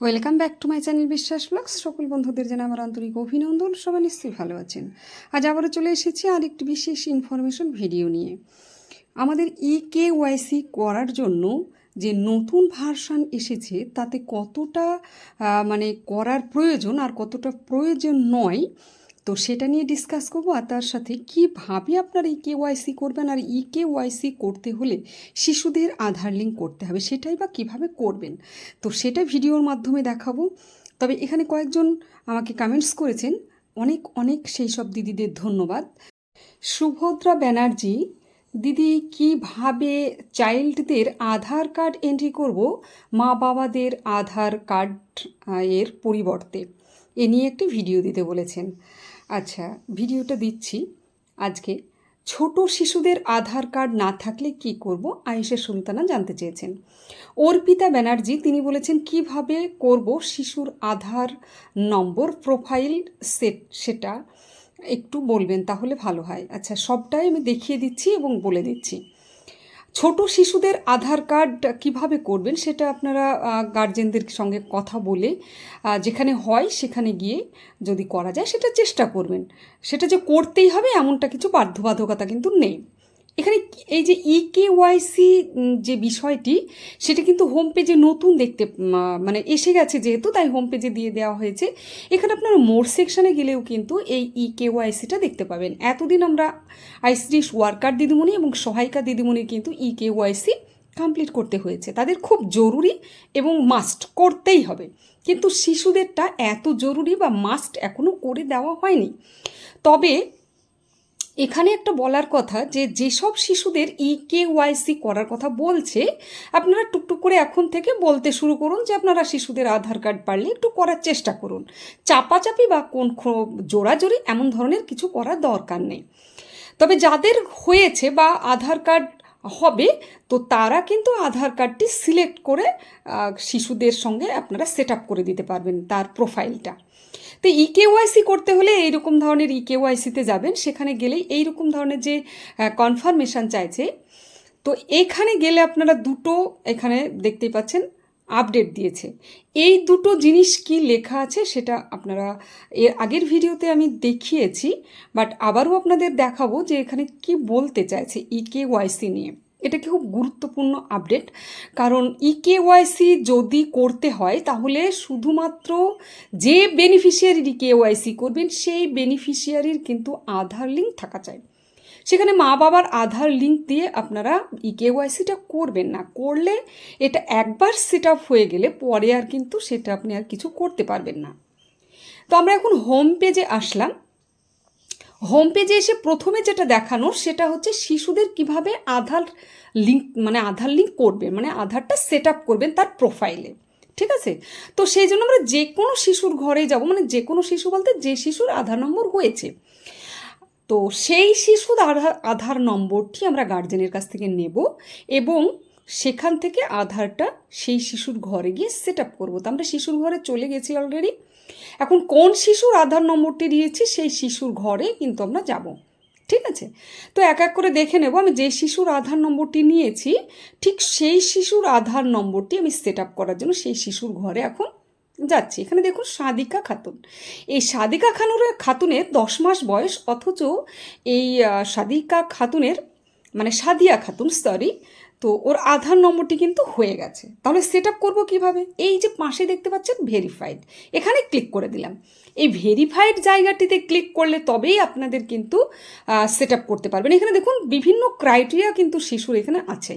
Welcome back to my channel Biswas blogs সকল বন্ধুদের যেন আমার আন্তরিক অভিনন্দন। সবাই নিশ্চয়ই ভালো আছেন। আজ আবারও চলে এসেছি আর একটি বিশেষ ইনফরমেশন ভিডিও নিয়ে। আমাদের ই কে ওয়াইসি করার জন্য যে নতুন ভার্সান এসেছে, তাতে কতটা মানে করার প্রয়োজন আর কতটা প্রয়োজন নয় তো সেটা নিয়ে ডিসকাস করব আর তার সাথে কীভাবে আপনারা ই কে ওয়াইসি করবেন আর ই কে ওয়াইসি করতে হলে শিশুদের আধার লিঙ্ক করতে হবে, সেটাই বা কীভাবে করবেন? তো সেটা ভিডিওর মাধ্যমে দেখাবো। তবে এখানে কয়েকজন আমাকে কমেন্টস করেছেন। অনেক অনেক সেই সব দিদিদের ধন্যবাদ। সুভদ্রা ব্যানার্জি, দিদি কীভাবে চাইল্ডদের আধার কার্ড এন্ট্রি করব? মা বাবাদের আধার কার্ড এর পরিবর্তে। এ নিয়ে একটি ভিডিও দিতে বলেছেন। আচ্ছা ভিডিওটা দিচ্ছি। আজকে ছোট শিশুদের আধার কার্ড না থাকলে কি করব? আয়েশা সুলতানা জানতে চেয়েছেন। অর্পিতা ব্যানার্জি, তিনি বলেছেন, কীভাবে করব শিশুর আধার নম্বর, প্রোফাইল সেট, সেটা একটু বলবেন, তাহলে ভালো হয়। আচ্ছা সবটাই আমি দেখিয়ে দিচ্ছি এবং বলে দিচ্ছি। ছোট শিশুদের আধার কার্ড কীভাবে করবেন সেটা আপনারা গার্জেনদের সঙ্গে কথা বলে যেখানে হয় সেখানে গিয়ে যদি করা যায় সেটা চেষ্টা করবেন। সেটা যে করতেই হবে এমনটা কিছু বাধ্যবাধকতা কিন্তু নেই। এখানে এই যে ই কে ওয়াইসি যে বিষয়টি, সেটা কিন্তু হোম পেজে নতুন দেখতে মানে এসে গেছে যেহেতু, তাই হোম পেজে দিয়ে দেওয়া হয়েছে। এখানে আপনারা মোর সেকশানে গেলেও কিন্তু এই ই কে ওয়াইসিটা দেখতে পাবেন। এতদিন আমরা আইসিডিস ওয়ার্কার দিদিমণি এবং সহায়িকা দিদিমণির কিন্তু ই কে ওয়াইসি কমপ্লিট করতে হয়েছে। তাদের খুব জরুরি এবং মাস্ট করতেই হবে। কিন্তু শিশুদেরটা এত জরুরি বা মাস্ট এখনও করে দেওয়া হয়নি। তবে এখানে একটা বলার কথা যে যেসব শিশুদের ই কে ওয়াইসি করার কথা বলছে, আপনারা টুকটুক করে এখন থেকে বলতে শুরু করুন যে আপনারা শিশুদের আধার কার্ড পারলে একটু করার চেষ্টা করুন। চাপাচাপি বা কোন জোরাজোরি এমন ধরনের কিছু করার দরকার নেই। তবে যাদের হয়েছে বা আধার কার্ড হবে, তো তারা কিন্তু আধার কার্ডটি সিলেক্ট করে শিশুদের সঙ্গে আপনারা সেট আপ করে দিতে পারবেন তার প্রোফাইলটা। তো ই কেওয়াইসি করতে হলে এইরকম ধরনের ই কেওয়াইসিতে যাবেন। সেখানে গেলেই এইরকম ধরনের যে কনফার্মেশন চাইছে, তো এখানে গেলে আপনারা দুটো এখানে দেখতেই পাচ্ছেন আপডেট দিয়েছে। এই দুটো জিনিস কি লেখা আছে সেটা আপনারা এর আগের ভিডিওতে আমি দেখিয়েছি, বাট আবারও আপনাদের দেখাবো যে এখানে কি বলতে চাইছে ই কে ওয়াইসি নিয়ে। এটা খুব গুরুত্বপূর্ণ আপডেট কারণ ই কে ওয়াইসি যদি করতে হয়, তাহলে শুধুমাত্র যে বেনিফিশিয়ারি কে ওয়াইসি করবেন, সেই বেনিফিশিয়ারির কিন্তু আধার লিঙ্ক থাকা চাই। সেখানে মা বাবার আধার লিঙ্ক দিয়ে আপনারা ই কেওয়াইসিটা করবেন না। করলে এটা একবার সেট আপ হয়ে গেলে পরে আর কিন্তু সেটা আপনি আর কিছু করতে পারবেন না। তো আমরা এখন হোম পেজে আসলাম। হোম পেজে এসে প্রথমে যেটা দেখানো সেটা হচ্ছে শিশুদের কীভাবে আধার লিঙ্ক মানে আধার লিঙ্ক করবেন মানে আধারটা সেট আপ করবেন তার প্রোফাইলে ঠিক আছে? তো সেই জন্য আমরা যে কোনো শিশুর ঘরে যাব মানে যে কোনো শিশু বলতে যে শিশুর আধার নম্বর হয়েছে, তো সেই শিশুর আধার আধার নম্বরটি আমরা গার্জেনের কাছ থেকে নেব এবং সেখান থেকে আধারটা সেই শিশুর ঘরে গিয়ে সেট আপ করব। তো আমরা শিশুর ঘরে চলে গেছি অলরেডি এখন কোন শিশুর আধার নম্বরটি দিয়েছি সেই শিশুর ঘরে কিন্তু আমরা যাব। ঠিক আছে? তো এক এক করে দেখে নেব আমি যে শিশুর আধার নম্বরটি নিয়েছি, ঠিক সেই শিশুর আধার নম্বরটি আমি সেট আপ করার জন্য সেই শিশুর ঘরে এখন যাচ্ছি। এখানে দেখুন সাদিকা খাতুন। এই সাদিকা খানুর খাতুনের দশ মাস বয়স, অথচ এই সাদিকা খাতুনের মানে সাদিয়া খাতুন সরি তো ওর আধার নম্বরটি কিন্তু হয়ে গেছে। তাহলে সেট আপ করব কীভাবে? এই যে পাশে দেখতে পাচ্ছেন ভেরিফাইড। এখানে ক্লিক করে দিলাম। এই ভেরিফাইড জায়গাটিতে ক্লিক করলে তবেই আপনাদের কিন্তু সেট আপ করতে পারবেন। এখানে দেখুন, বিভিন্ন ক্রাইটেরিয়া কিন্তু শিশুর এখানে আছে।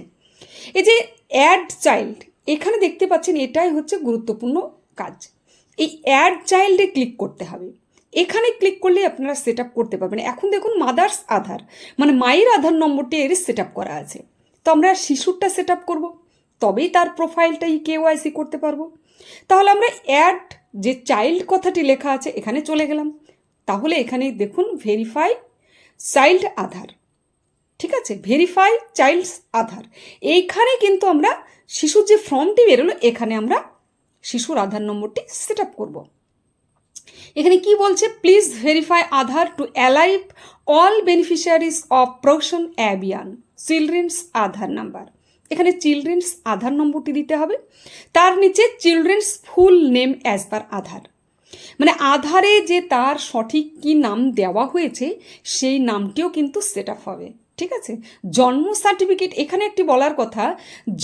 এই যে অ্যাড চাইল্ড এখানে দেখতে পাচ্ছেন এটাই হচ্ছে গুরুত্বপূর্ণ কাজ। এই অ্যাড চাইল্ডে ক্লিক করতে হবে। এখানে ক্লিক করলে আপনারা সেট আপ করতে পারবেন। এখন দেখুন মাদার্স আধার মানে মায়ের আধার নম্বরটি এর সেট আপ করা আছে। তো আমরা শিশুরটা সেট আপ করব, তবেই তার প্রোফাইলটা ই কেওয়াইসি করতে পারব। তাহলে আমরা অ্যাড যে চাইল্ড কথাটি লেখা আছে, এখানে চলে গেলাম। তাহলে এখানে দেখুন ভেরিফাই চাইল্ড আধার। ঠিক আছে? Verify child's Aadhaar. এইখানে কিন্তু আমরা শিশুর যে ফর্মটি বেরোলো, এখানে আমরা শিশুর আধার নম্বরটি সেট আপ করব। এখানে কি বলছে? Please verify Aadhaar to alive all beneficiaries of Poshan Abhiyan children's Aadhaar number. এখানে চিলড্রেন্স আধার নম্বরটি দিতে হবে। তার নিচে children's full name as per Aadhaar. মানে আধারে যে তার সঠিক কি নাম দেওয়া হয়েছে, সেই নামটিও কিন্তু সেট আপ হবে। ঠিক আছে? জন্ম সার্টিফিকেট এখানে একটি বলার কথা,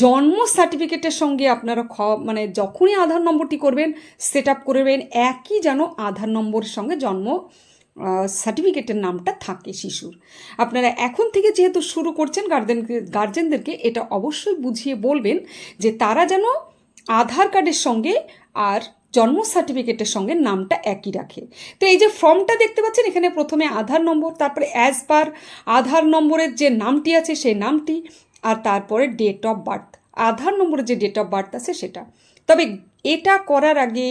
জন্ম সার্টিফিকেটের সঙ্গে আপনারা খ মানে যখনই আধার নম্বরটি করবেন সেট আপ করবেন, একই যেন আধার নম্বরের সঙ্গে জন্ম সার্টিফিকেটের নামটা থাকে শিশুর। আপনারা এখন থেকে যেহেতু শুরু করছেন গার্জেনকে গার্জেনদেরকে এটা অবশ্যই বুঝিয়ে বলবেন যে তারা যেন আধার কার্ডের সঙ্গে আর জন্ম সার্টিফিকেটের সঙ্গে নামটা একই রাখে। তো এই যে ফর্মটা দেখতে পাচ্ছেন, এখানে প্রথমে আধার নম্বর, তারপরে অ্যাজ পার আধার নম্বরের যে নামটি আছে সেই নামটি, আর তারপরে ডেট অফ বার্থ আধার নম্বরের যে ডেট অফ বার্থ আছে সেটা। তবে এটা করার আগে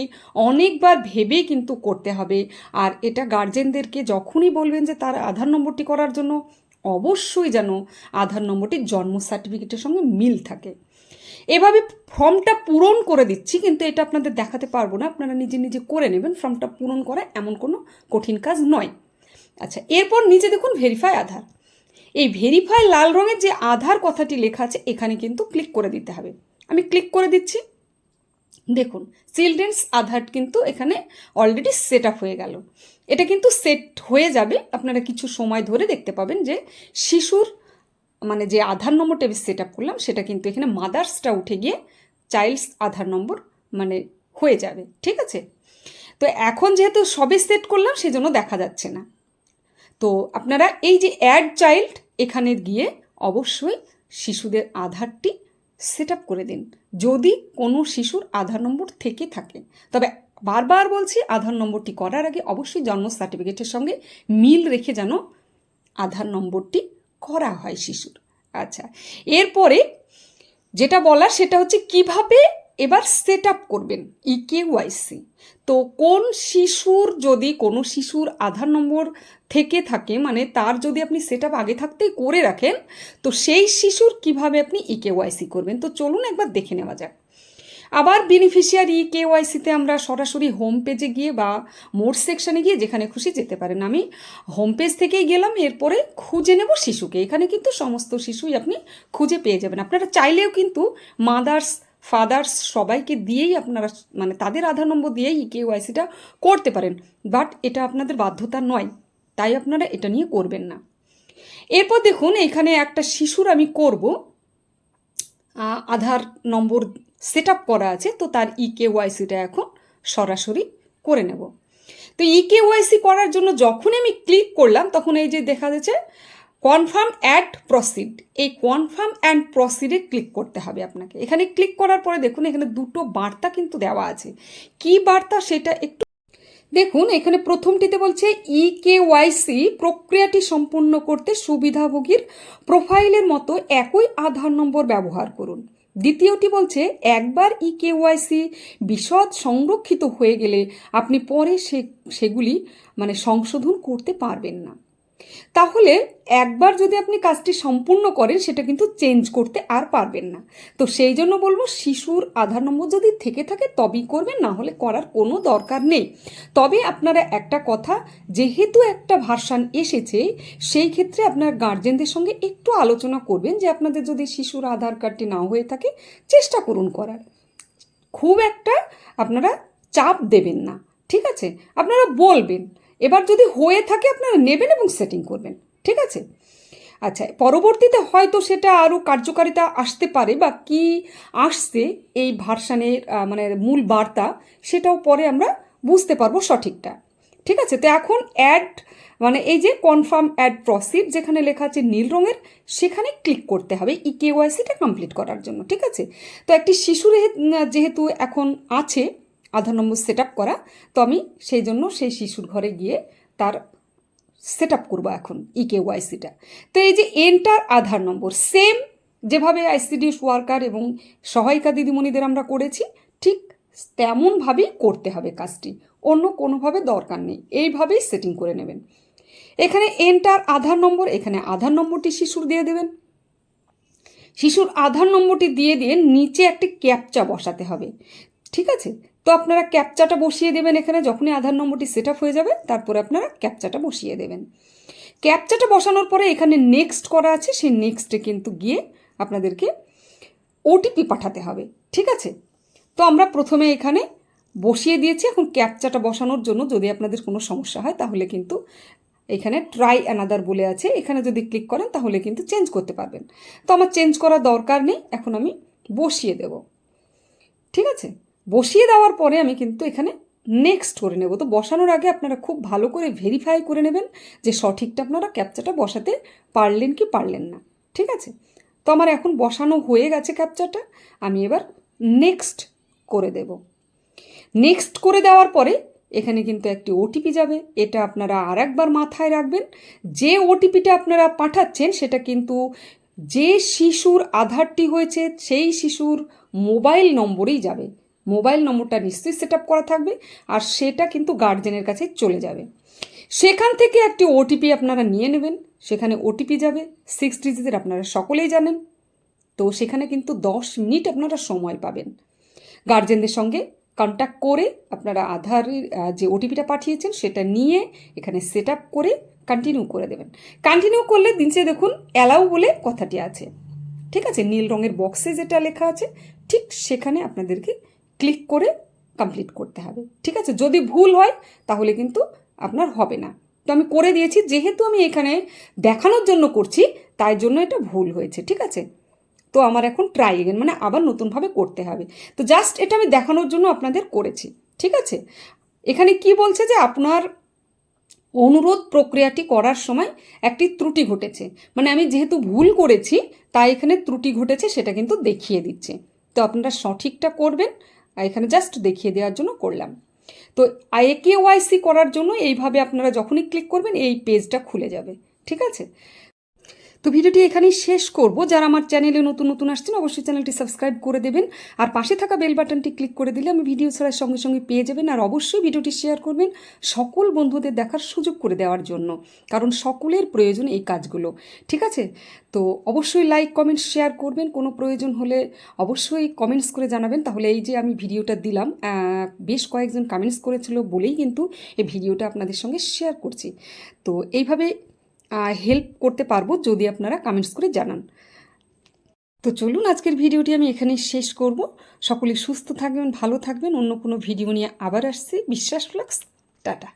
অনেকবার ভেবেই কিন্তু করতে হবে। আর এটা গার্জেনদেরকে যখনই বলবেন যে তার আধার নম্বরটি করার জন্য, অবশ্যই যেন আধার নম্বরটি জন্ম সার্টিফিকেটের সঙ্গে মিল থাকে। এভাবে ফর্মটা পূরণ করে দিচ্ছি, কিন্তু এটা আপনাদের দেখাতে পারব না। আপনারা নিজে নিজে করে নেবেন, ফর্মটা পূরণ করা এমন কোনো কঠিন কাজ নয়। আচ্ছা এরপর নিচে দেখুন ভেরিফাই আধার। এই ভেরিফাই লাল রঙের যে আধার কথাটি লেখা আছে, এখানে কিন্তু ক্লিক করে দিতে হবে। আমি ক্লিক করে দিচ্ছি। দেখুন চিলড্রেন্স আধার কিন্তু এখানে অলরেডি সেট আপ হয়ে গেল। এটা কিন্তু সেট হয়ে যাবে, আপনারা কিছু সময় ধরে দেখতে পাবেন যে শিশুর মানে যে আধার নম্বরটা আমি সেট আপ করলাম, সেটা কিন্তু এখানে মাদার্সটা উঠে গিয়ে চাইল্ডস আধার নম্বর মানে হয়ে যাবে, ঠিক আছে? তো এখন যেহেতু সবে সেট করলাম, সেজন্য দেখা যাচ্ছে না। তো আপনারা এই যে অ্যাড চাইল্ড এখানে গিয়ে অবশ্যই শিশুদের আধারটি সেট করে দিন। যদি কোনো শিশুর আধার নম্বর থেকে থাকে, তবে বারবার বলছি আধার নম্বরটি করার আগে অবশ্যই জন্ম সার্টিফিকেটের সঙ্গে মিল রেখে যেন আধার নম্বরটি করা হয় শিশুর। আচ্ছা এরপরে যেটা বলার সেটা হচ্ছে কীভাবে এবার সেট আপ করবেন E ইকেওয়াইসি তো কোন শিশুর যদি, কোনো শিশুর আধার নম্বর থেকে থাকে মানে তার যদি আপনি সেট আপ আগে থাকতেই করে রাখেন, তো সেই শিশুর কীভাবে আপনি E ইকেওয়াইসি করবেন? তো চলুন একবার দেখে নেওয়া যাক। আবার বেনিফিশিয়ারি কেওয়াইসিতে আমরা সরাসরি হোম পেজে গিয়ে বা মোর সেকশানে গিয়ে যেখানে খুশি যেতে পারেন। আমি হোম পেজ থেকেই গেলাম, এরপরে খুঁজে নেব শিশুকে। এখানে কিন্তু সমস্ত শিশুই আপনি খুঁজে পেয়ে যাবেন। আপনারা চাইলেও কিন্তু মাদার্স ফাদার্স সবাইকে দিয়েই আপনারা মানে তাদের আধার নম্বর দিয়েই ই কেওয়াইসিটা করতে পারেন। বাট এটা আপনাদের বাধ্যতা নয়। তাই আপনারা এটা নিয়ে করবেন না। এরপর দেখুন, এখানে একটা শিশুর আমি করব। আধার নম্বর সেট আপ করা আছে, তো তার ই কেওয়াইসিটা এখন সরাসরি করে নেব। তো ই কেওয়াইসি করার জন্য যখনই আমি ক্লিক করলাম, তখন এই যে দেখা যাচ্ছে কনফার্ম অ্যাড প্রসিড এই কনফার্ম অ্যান্ড প্রসিডে ক্লিক করতে হবে আপনাকে। এখানে ক্লিক করার পরে দেখুন, এখানে দুটো বার্তা কিন্তু দেওয়া আছে। কি বার্তা সেটা একটু দেখুন, এখানে প্রথমটিতে বলছে ই কে ওয়াইসি প্রক্রিয়াটি সম্পূর্ণ করতে সুবিধাভোগীর প্রোফাইলের মতো একই আধার নম্বর ব্যবহার করুন। দ্বিতীয়টি বলছে, একবার ই কেওয়াইসি বিশদ সংরক্ষিত হয়ে গেলে আপনি পরে সে, সেগুলি মানে সংশোধন করতে পারবেন না। তাহলে একবার যদি আপনি কাজটি সম্পূর্ণ করেন, সেটা কিন্তু চেঞ্জ করতে আর পারবেন না। তো সেই জন্য বলব, শিশুর আধার নম্বর যদি থেকে থাকে, তবেই করবেন, না হলে করার কোনো দরকার নেই। তবে আপনারা একটা কথা, যেহেতু একটা ভার্সান এসেছে, সেই ক্ষেত্রে আপনার গার্জেনদের সঙ্গে একটু আলোচনা করবেন, যে আপনাদের যদি শিশুর আধার কার্ডটি নাও হয়ে থাকে, চেষ্টা করুন করার। খুব একটা আপনারা চাপ দেবেন না, ঠিক আছে? আপনারা বলবেন এবার যদি হয়ে থাকে আপনারা নেবেন এবং সেটিং করবেন, ঠিক আছে? আচ্ছা পরবর্তীতে হয়তো সেটা আরও কার্যকারিতা আসতে পারে বা কি আসছে এই ভার্সানের মানে মূল বার্তা সেটাও পরে আমরা বুঝতে পারব সঠিকটা, ঠিক আছে? তো এখন অ্যাড মানে এই যে কনফার্ম অ্যাড প্রসিড যেখানে লেখা আছে নীল রঙের, সেখানে ক্লিক করতে হবে ই কেওয়াইসিটা কমপ্লিট করার জন্য, ঠিক আছে? তো একটি শিশুর যেহেতু এখন আছে আধার নম্বর সেট করা। তো আমি সেই জন্য সেই শিশুর ঘরে গিয়ে তার সেট আপ করব এখন ই কেওয়াইসিটা তো এই যে এন্টার আধার নম্বর সেম যেভাবে আইসিডিএস ওয়ার্কার এবং সহায়িকা দিদিমণিদের আমরা করেছি, ঠিক তেমনভাবেই করতে হবে কাজটি। অন্য কোনোভাবে দরকার নেই, এইভাবেই সেটিং করে নেবেন। এখানে এন্টার আধার নম্বর, এখানে আধার নম্বরটি শিশুর দিয়ে দেবেন। শিশুর আধার নম্বরটি দিয়ে দিয়ে নিচে একটি ক্যাপচা বসাতে হবে, ঠিক আছে? তো আপনারা ক্যাপচাটা বসিয়ে দেবেন এখানে, যখনই আধার নম্বরটি সেট হয়ে যাবে, তারপরে আপনারা ক্যাপচাটা বসিয়ে দেবেন। ক্যাপচাটা বসানোর পরে এখানে নেক্সট করা আছে, সেই নেক্সটে কিন্তু গিয়ে আপনাদেরকে ওটিপি পাঠাতে হবে, ঠিক আছে? তো আমরা প্রথমে এখানে বসিয়ে দিয়েছি, এখন ক্যাপচাটা বসানোর জন্য যদি আপনাদের কোনো সমস্যা হয়, তাহলে কিন্তু এখানে ট্রাই অ্যানাদার বলে আছে, এখানে যদি ক্লিক করেন, তাহলে কিন্তু চেঞ্জ করতে পারবেন। তো আমার চেঞ্জ করার দরকার নেই, এখন আমি বসিয়ে দেব, ঠিক আছে? বসিয়ে দেওয়ার পরে আমি কিন্তু এখানে নেক্সট করে নেব। তো বসানোর আগে আপনারা খুব ভালো করে ভেরিফাই করে নেবেন যে সঠিকটা আপনারা ক্যাপচাটা বসাতে পারলেন কি পারলেন না। ঠিক আছে? তো আমার এখন বসানো হয়ে গেছে ক্যাপচাটা আমি এবার নেক্সট করে দেব। নেক্সট করে দেওয়ার পরে এখানে কিন্তু একটি ওটিপি যাবে। এটা আপনারা আর একবার মাথায় রাখবেন। যে ওটিপিটা আপনারা পাঠাচ্ছেন, সেটা কিন্তু যে শিশুর আধারটি হয়েছে, সেই শিশুর মোবাইল নম্বরেই যাবে। মোবাইল নম্বরটা নিশ্চয়ই সেট আপ করা থাকবে আর সেটা কিন্তু গার্জেনের কাছে চলে যাবে। সেখান থেকে একটি ওটিপি আপনারা নিয়ে নেবেন। সেখানে ওটিপি যাবে। সিক্স ডিজিটের আপনারা সকলেই জানেন। তো সেখানে কিন্তু দশ মিনিট আপনারা সময় পাবেন। গার্জেনদের সঙ্গে কন্ট্যাক্ট করে আপনারা আধারের যে ওটিপিটা পাঠিয়েছেন সেটা নিয়ে এখানে সেট আপ করে কন্টিনিউ করে দেবেন। কন্টিনিউ করলে নিচে দেখুন অ্যালাউ বলে কথাটি আছে। ঠিক আছে? নীল রঙের বক্সে যেটা লেখা আছে, ঠিক সেখানে আপনাদেরকে ক্লিক করে কমপ্লিট করতে হবে, ঠিক আছে? যদি ভুল হয়, তাহলে কিন্তু আপনার হবে না। তো আমি করে দিয়েছি, যেহেতু আমি এখানে দেখানোর জন্য করছি, তাই জন্য এটা ভুল হয়েছে, ঠিক আছে? তো আমার এখন ট্রাই এগেন মানে আবার নতুনভাবে করতে হবে। তো জাস্ট এটা আমি দেখানোর জন্য আপনাদের করেছি, ঠিক আছে? এখানে কি বলছে যে আপনার অনুরোধ প্রক্রিয়াটি করার সময় একটি ত্রুটি ঘটেছে। মানে আমি যেহেতু ভুল করেছি, তাই এখানে ত্রুটি ঘটেছে, সেটা কিন্তু দেখিয়ে দিচ্ছে। তো আপনারা সঠিকটা করবেন এখানে জাস্ট দেখিয়ে দেওয়ার জন্য করলাম। তো একে ওয়াইসি করার জন্য এইভাবে আপনারা যখনই ক্লিক করবেন এই পেজটা খুলে যাবে। ঠিক আছে? তো ভিডিওটি এখানেই শেষ করব। যারা আমার চ্যানেলে নতুন নতুন আসছেন, অবশ্যই চ্যানেলটি সাবস্ক্রাইব করে দেবেন। আর পাশে থাকা বেল বাটনটি ক্লিক করে দিলে আমি ভিডিও ছাড়ার সঙ্গে সঙ্গে পেয়ে যাবেন। আর অবশ্যই ভিডিওটি শেয়ার করবেন সকল বন্ধুদের দেখার সুযোগ করে দেওয়ার জন্য, কারণ সকলের প্রয়োজন এই কাজগুলো। ঠিক আছে? তো অবশ্যই লাইক কমেন্টস শেয়ার করবেন। কোনো প্রয়োজন হলে অবশ্যই কমেন্টস করে জানাবেন। তাহলে এই যে আমি ভিডিওটা দিলাম বেশ কয়েকজন কমেন্টস করেছিল বলেই কিন্তু এই ভিডিওটা আপনাদের সঙ্গে শেয়ার করছি। তো এইভাবে হেল্প করতে পারব যদি আপনারা কমেন্টস করে জানান। তো চলুন আজকের ভিডিওটি আমি এখানে শেষ করব। সকলে সুস্থ থাকবেন, ভালো থাকবেন। অন্য কোনো ভিডিও নিয়ে আবার আসছি। বিশ্বাস ফ্লাক্স টাটা।